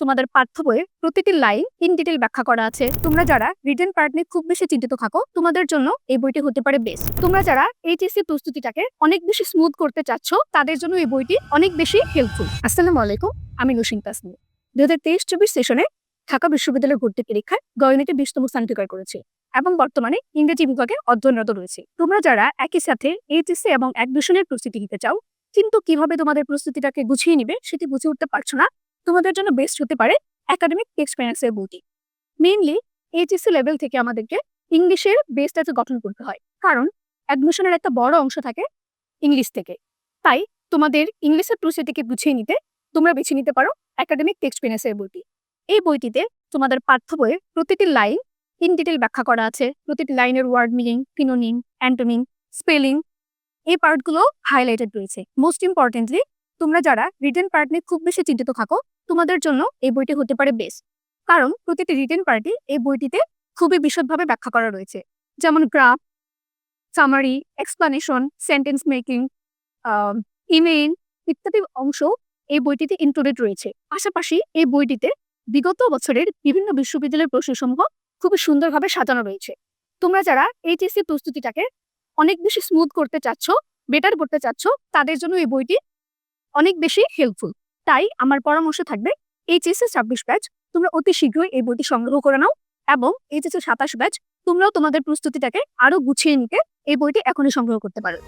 তোমাদের পাঠ্য বইয়ে প্রতিটি লাইন ইন ডিটেল ব্যাখ্যা করা আছে। তোমরা যারা রিটেন পার্ট নিয়ে খুব বেশি চিন্তিত থাকো, তোমাদের জন্য এই বইটি হতে পারে বেস্ট তোমরা যারা এইচএসসি প্রস্তুতিটাকে অনেক বেশি স্মুথ করতে চাচ্ছ, তাদের জন্য এই বইটি অনেক বেশি হেল্পফুল আসসালামু আলাইকুম, আমি নুসিন তাসনি দু হাজার তেইশ চব্বিশ সেশনে ঢাকা বিশ্ববিদ্যালয়ের ভর্তি পরীক্ষায় গয়নাতে বিশতম স্থান অধিকার করেছে এবং বর্তমানে ইংরেজি বিভাগে অধ্যয়নরত রয়েছে। তোমরা যারা একই সাথে এইচএসসি এবং অ্যাডমিশনের প্রস্তুতি নিতে চাও, কিন্তু কীভাবে তোমাদের প্রস্তুতিটাকে গুছিয়ে নিবে সেটি বুঝে উঠতে পারছ না তোমাদের জন্য বেস্ট হতে পারে একাডেমিক এক্সপিরিয়েন্সের বইটি। মেইনলি এইচএসসি লেভেল থেকে আমাদেরকে ইংলিশের বেসটাকে গঠন করতে হয়। কারণ অ্যাডমিশনের একটা বড় অংশ থাকে ইংলিশ থেকে। তাই তোমাদের ইংলিশের প্রস্তুতিকে গুছিয়ে নিতে তোমরা বেছে নিতে পারো একাডেমিক এক্সপিরিয়েন্সের বইটি। এই বইটিতে তোমাদের পাঠ্য বইয়ের প্রতিটি লাইন ইন ডিটেল ব্যাখ্যা করা আছে। প্রতিটি লাইনের ওয়ার্ড মিনিং ফিনোনিং অ্যান্টোনিং স্পেলিং এই পার্টগুলো হাইলাইটেড রয়েছে। মোস্ট ইম্পর্টেন্টলি তোমরা যারা রিটেন পার্ট নিয়ে খুব বেশি চিন্তিত থাকো, তোমাদের জন্য এই বইটি হতে পারে বেস্ট কারণ প্রতিটি রিটেন পার্টি এই বইটিতে খুবই বিশদভাবে ব্যাখ্যা করা রয়েছে। যেমন graph summary explanation sentence making email ইত্যাদি অংশ এই বইটিতে ইনক্লুডেড রয়েছে। পাশাপাশি এই বইটিতে বিগত বছরের বিভিন্ন বিশ্ববিদ্যালয়ের প্রশ্নসমূহ খুবই সুন্দরভাবে সাজানো রয়েছে। তোমরা যারা এইচএসসি প্রস্তুতিটাকে অনেক বেশি স্মুথ করতে চাচ্ছ বেটার করতে চাচ্ছ, তাদের জন্য এই বইটি অনেক বেশি হেল্পফুল তাই আমার পরামর্শ থাকবে এইচএসসি ছাব্বিশ ব্যাচ তোমরা অতি শীঘ্রই এই বইটি সংগ্রহ করে নাও এবং এইচএসসি সাতাশ ব্যাচ তোমরাও তোমাদের প্রস্তুতিটাকে আরও গুছিয়ে নিতে এই বইটি এখনই সংগ্রহ করতে পারো।